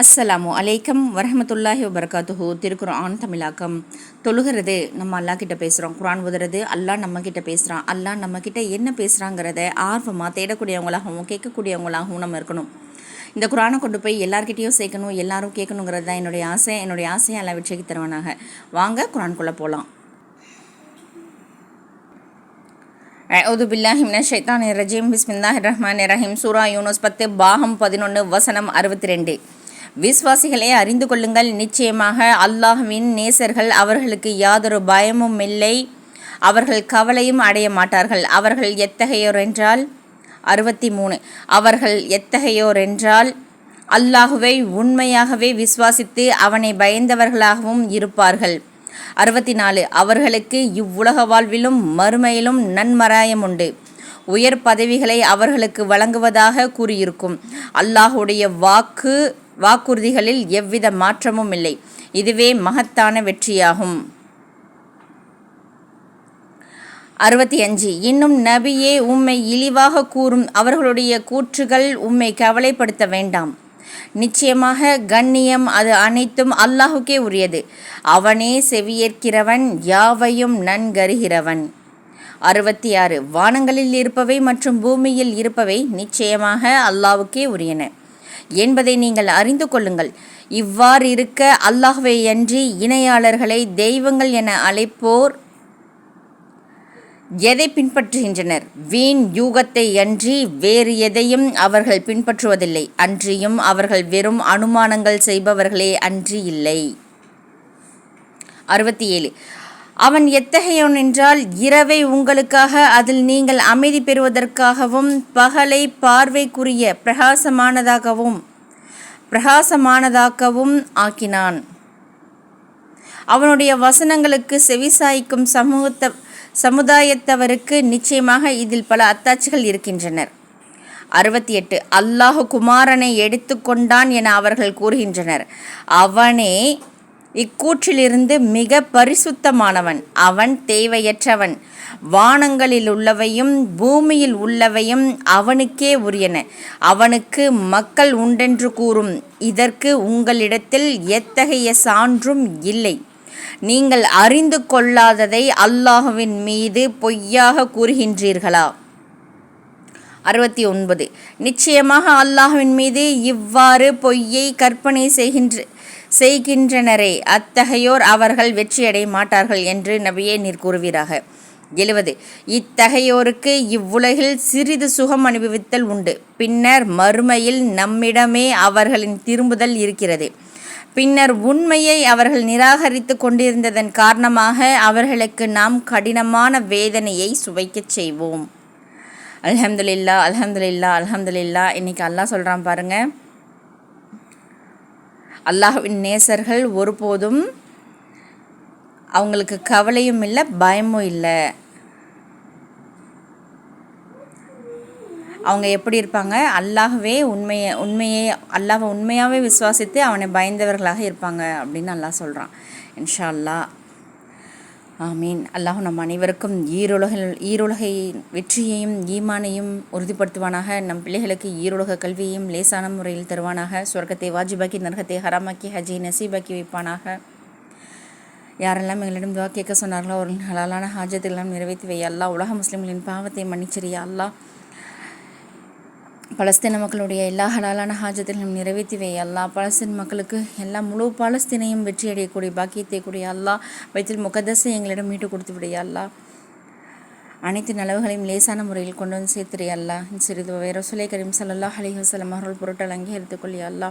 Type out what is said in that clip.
அஸ்ஸலாமு அலைக்கம் வரமத்துல்லாஹி வபர்காத்துஹு. திருக்குறான் தமிழாக்கம். தொழுகிறது நம்ம அல்லா கிட்ட பேசுகிறோம் குரான் உதறது அல்லா நம்ம கிட்ட பேசுகிறான் அல்லா நம்ம கிட்ட என்ன பேசுகிறாங்கிறத ஆர்வமாக தேடக்கூடியவங்களாகவும் கேட்கக்கூடியவங்களாகவும் நம்ம இருக்கணும். இந்த குரானை கொண்டு போய் எல்லார்கிட்டையும் சேர்க்கணும் எல்லாரும் கேட்கணுங்கிறது தான் என்னுடைய ஆசை. என்னுடைய ஆசையை எல்லாம் விட்சைக்கு தருவானாக. வாங்க குரான்குள்ளே போகலாம் அவுது பில்லாஹிம்ன ஷைத்தான் ரஜீம். பிஸ்மில்லாஹ் ரஹ்மான் ரஹீம். சூரா யூனஸ் பத்து பாகம் பதினொன்று வசனம் அறுபத்தி ரெண்டு. விஸ்வாசிகளை அறிந்து கொள்ளுங்கள். நிச்சயமாக அல்லாஹ்வின் நேசர்கள் அவர்களுக்கு யாதொரு பயமும் இல்லை. அவர்கள் கவலையும் அடைய மாட்டார்கள். அவர்கள் எத்தகையோர் என்றால் அறுபத்தி மூணு அவர்கள் எத்தகையோர் என்றால் அல்லாஹுவை உண்மையாகவே விசுவாசித்து அவனை பயந்தவர்களாகவும் இருப்பார்கள். அறுபத்தி நாலு அவர்களுக்கு இவ்வுலக வாழ்விலும் மறுமையிலும் நன்மராயம் உண்டு. உயர் பதவிகளை அவர்களுக்கு வழங்குவதாக கூறியிருக்கும். அல்லாஹுடைய வாக்கு வாக்குறுதிகளில் எவ்வித மாற்றமும் இல்லை. இதுவே மகத்தான வெற்றியாகும். அறுபத்தி அஞ்சு இன்னும் நபியே உம்மை இழிவாக கூறும் அவர்களுடைய கூற்றுகள் உம்மை கவலைப்படுத்த வேண்டாம். நிச்சயமாக கண்ணியம் அது அனைத்தும் அல்லாஹுக்கே உரியது. அவனே செவியேற்கிறவன் யாவையும் நன்கருகிறவன் அறுபத்தி ஆறு வானங்களில் இருப்பவை மற்றும் பூமியில் இருப்பவை நிச்சயமாக அல்லாவுக்கே உரியன. என்பதை நீங்கள் அறிந்து கொள்ளுங்கள். இவ்வாறு இருக்க அல்லாஹ்வை அன்றி இணையாளர்களை தெய்வங்கள் என அழைப்போர் எதை பின்பற்றுகின்றனர்? வீண் யூகத்தை அன்றி வேறு எதையும் அவர்கள் பின்பற்றுவதில்லை. அன்றியும் அவர்கள் வெறும் அனுமானங்கள் செய்பவர்களே அன்றி இல்லை. அறுபத்தி ஏழு. அவன் எத்தகையவன் என்றால் இரவை உங்களுக்காக அதில் நீங்கள் அமைதி பெறுவதற்காகவும் பகலை பார்வைக்குரிய பிரகாசமானதாகவும் பிரகாசமானதாகவும் ஆக்கினான். அவனுடைய வசனங்களுக்கு செவிசாய்க்கும் சமூகத்த சமுதாயத்தவருக்கு நிச்சயமாக இதில் பல அத்தாட்சிகள் இருக்கின்றனர். அறுபத்தி எட்டு அல்லாஹு குமாரனை எடுத்துக்கொண்டான் என அவர்கள் கூறுகின்றனர். அவனே இக்கூற்றிலிருந்து மிக பரிசுத்தமானவன். அவன் தேவையற்றவன். வானங்களில் உள்ளவையும் பூமியில் உள்ளவையும் அவனுக்கே உரியன. அவனுக்கு மக்கள் உண்டென்று கூறும். இதற்கு உங்களிடத்தில் எத்தகைய சான்றும் இல்லை. நீங்கள் அறிந்து கொள்ளாததை அல்லாஹுவின் மீது பொய்யாக கூறுகின்றீர்களா? அறுபத்தி ஒன்பது. நிச்சயமாக அல்லாஹுவின் மீது இவ்வாறு பொய்யை கற்பனை செய்கின்ற செய்கின்றனரே அத்தகையோர் அவர்கள் வெற்றியடைய மாட்டார்கள் என்று நபியே நீர் கூறுவீராக. எழுவது. இத்தகையோருக்கு இவ்வுலகில் சிறிது சுகம் அனுபவித்தல் உண்டு. பின்னர் மறுமையில் நம்மிடமே அவர்களின் திரும்புதல் இருக்கிறது. பின்னர் உண்மையை அவர்கள் நிராகரித்து கொண்டிருந்ததன் காரணமாக அவர்களுக்கு நாம் கடினமான வேதனையை சுவைக்கச் செய்வோம். அலமதுல்லா அலமதுல்லா அலமதுல்லா இன்றைக்கி அல்லாஹ் சொல்கிறான் பாருங்கள் அல்லாஹ்வின் நேசர்கள் ஒருபோதும் அவங்களுக்கு கவலையும் இல்லை பயமும் இல்லை. அவங்க எப்படி இருப்பாங்க? அல்லாஹவே உண்மையை உண்மையை அல்லாஹை உண்மையாகவே விசுவாசித்து அவனை பயந்தவர்களாக இருப்பாங்க அப்படின்னு அல்லாஹ் சொல்கிறான் இன்ஷா அல்லா ஆமீன். அல்லாஹ் நம் அனைவருக்கும் ஈருலகில் ஈருலகை வெற்றியையும் ஈமானையும் உறுதிப்படுத்துவானாக. நம் பிள்ளைகளுக்கு ஈருலக கல்வியையும் லேசான முறையில் தருவானாக. சொர்க்கத்தை வாஜிபாக்கி நரகத்தை ஹராமாக்கி ஹஜை நசீபாக்கி வைப்பானாக. யாரெல்லாம் எங்களிடம் துவா கேட்க சொன்னார்களோ அவர்களின் ஹலாலான ஹாஜத்தெல்லாம் நிறைவேற்றி வை. அல்லா உலக முஸ்லிம்களின் பாவத்தை மன்னிச்சரியா அல்லாஹ். பலஸ்தீன மக்களுடைய எல்லா ஹலாலான ஹாஜத்திலும் நிறைவேற்றி வை அல்லா பலஸ்தீன் மக்களுக்கு எல்லா முழு பாலஸ்தீனையும் வெற்றி அடையக்கூடிய பாக்கியத்தை கூடிய அல்லா வைத்தில் முகதஸை எங்களிடம் மீட்டு கொடுத்து விடைய அல்லா அனைத்து நலவுகளையும் லேசான முறையில் கொண்டு வந்து சேர்த்துடைய அல்லா சிறிது வேற சுலை கரீம் சல்லா அலி வசலம் அவர்கள் பொருட்கள் அங்கீகரித்துக் கொள்ளிய அல்லா